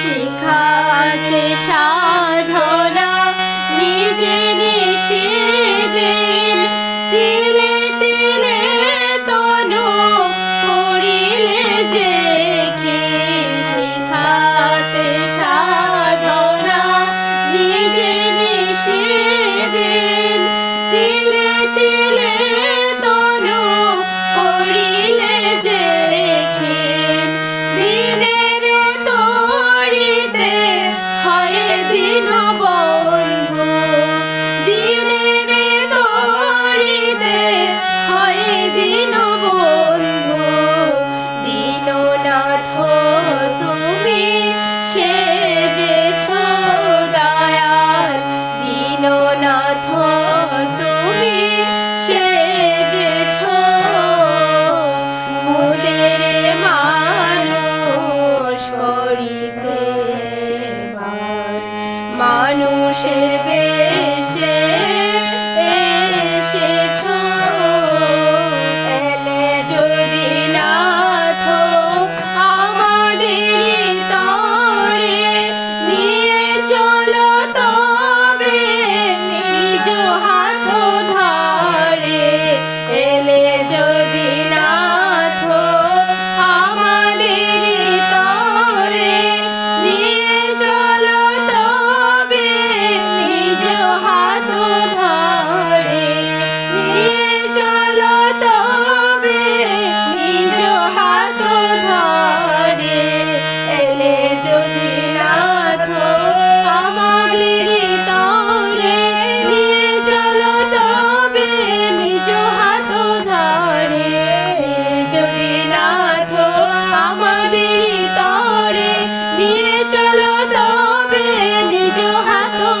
শিখাতে সাধনা নিজে নিজে I thought.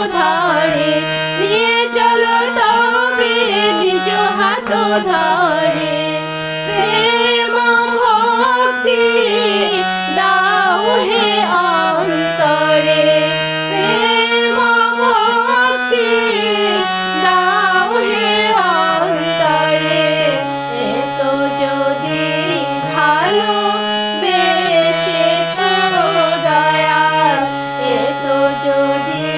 ধরে। নিয়ে চলো তবে নিজ হাত ধরে। প্রেম ভক্তি দাও হে অন্তরে। প্রেম ভক্তি দাও হে অন্তরে। এত যদি ভালো যদি